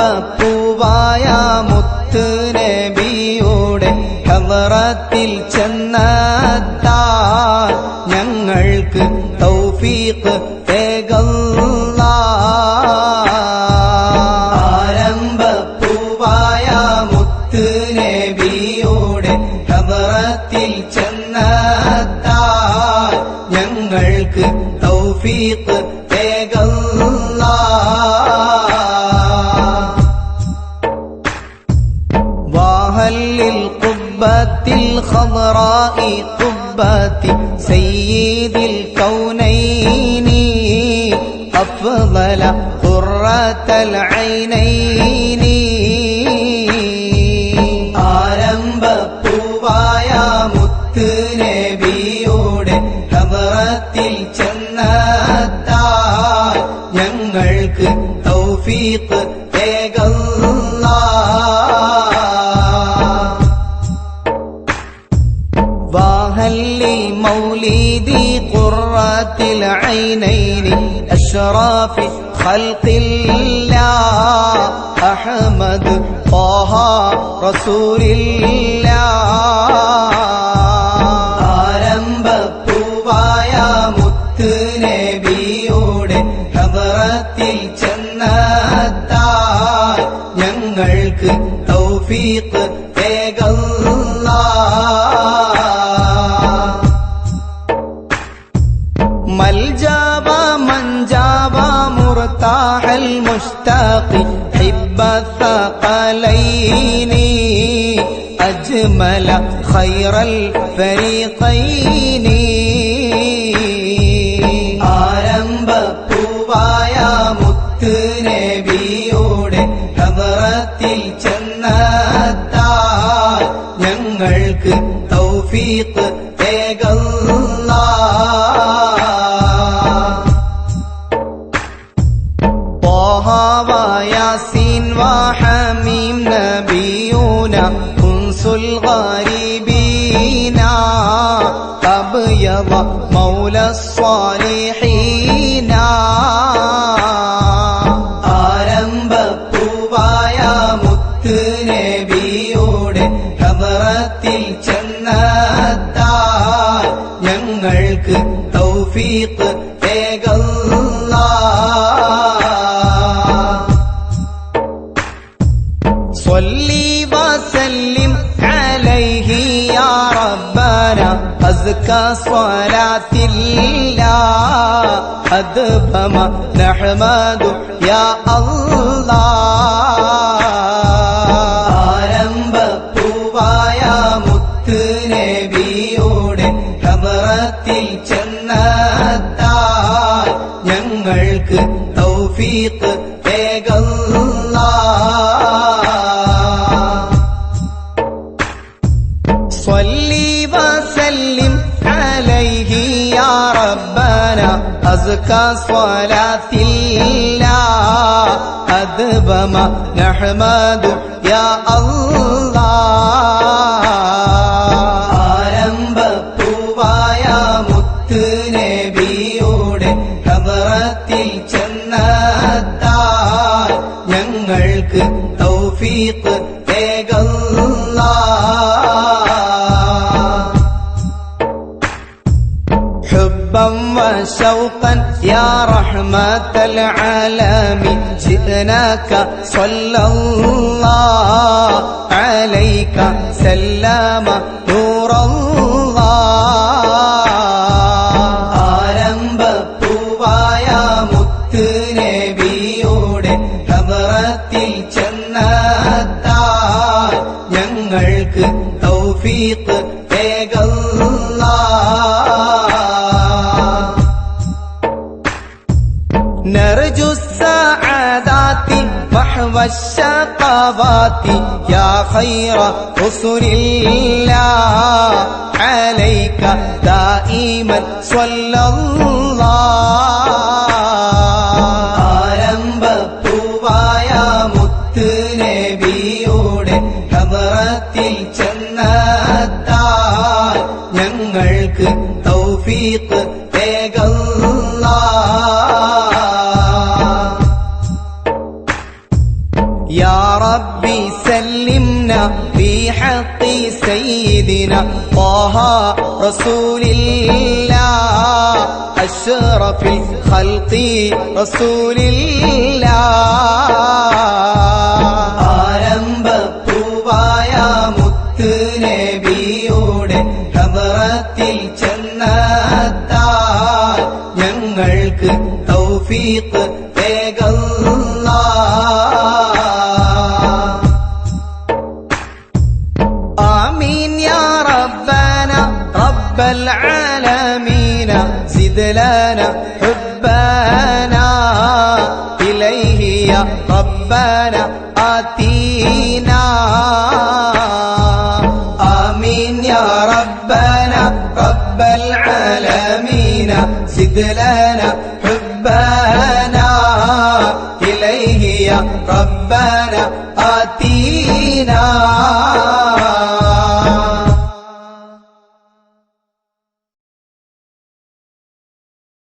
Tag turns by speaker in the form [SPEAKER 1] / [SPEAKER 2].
[SPEAKER 1] ആരംഭപ്പൂവായ മുത്ത് നബിയുടെ കവറത്തിൽ ചെന്നെത്താൻ ഞങ്ങൾക്ക് തൗഫീഖ് തേകല്ല. ആരംഭപ്പൂവായ മുത്ത് നബിയുടെ ഹവറത്തിൽ الخضراء قبة سيد الكونين أفضل قرة العينين ആരംഭപ്പൂവായ മുത്ത് നബിയുടെ ഹവറത്തിൽ ചെന്നെത്താൻ ഞങ്ങൾക്ക് തൗഫീഖ് وهل لمولد قرة العينين أشراف خلق الله أحمد طه رسول الله ആരംഭപ്പൂവായ മുത്ത് നബിയുടെ ഹവറത്തിൽ ചെന്നെത്താൻ ഞങ്ങൾക്ക് തൗഫീഖ് ملجا ومنجا ومرتاح المشتاق؟ حب الثقلين أجمل خير الفريقين. وحميم نبينا أنس الغريبين أبيض مولى الصالحين ആരംഭപ്പൂവായ മുത്ത് നബിയുടെ ഹവറത്തിൽ ചെന്നെത്താൻ ഞങ്ങൾക്ക് തൗഫീഖ് തേകല്ല ربنا أزكى صلاة الله أدبم نحمد يا الله ആരംഭപ്പൂവായ മുത്ത് നബിയുടെ ഹവറത്തിൽ ചെന്നെത്താൻ ഞങ്ങൾക്ക് തൗഫീഖ് أزكى صلاة الله أدبم نحمد يا الله ആരംഭപ്പൂവായ മുത്ത് നബിയുടെ ഹവറത്തിൽ ചെന്നെത്താൻ ഞങ്ങൾക്ക് തൗഫീഖ് തേകല്ല حبا وشوقا يا رحمة العالمين جئناك صلى الله عليك سلام نور الله ആരംഭപ്പൂവായ മുത്ത് നബിയുടെ محو الشقوات يا خير رسل الله عليك دائما صلى الله ആരംഭപ്പൂവായ മുത്ത് നബിയുടെ ഹവറത്തിൽ ചെന്നെത്താൻ ഞങ്ങൾക്ക് തൗഫീഖ് في حق سيدنا طه رسول الله أشرف الخلق رسول الله ആരംഭപ്പൂവായ മുത്ത് നബിയുടെ ഹദറത്തിൽ ചെന്നെത്താൻ ഞങ്ങൾക്ക് തൗഫീഖ് رب العالمين زد لنا حبنا إليه يا ربنا آتينا. آمين يا ربنا رب العالمين زد لنا حبنا إليه يا ربنا آتينا.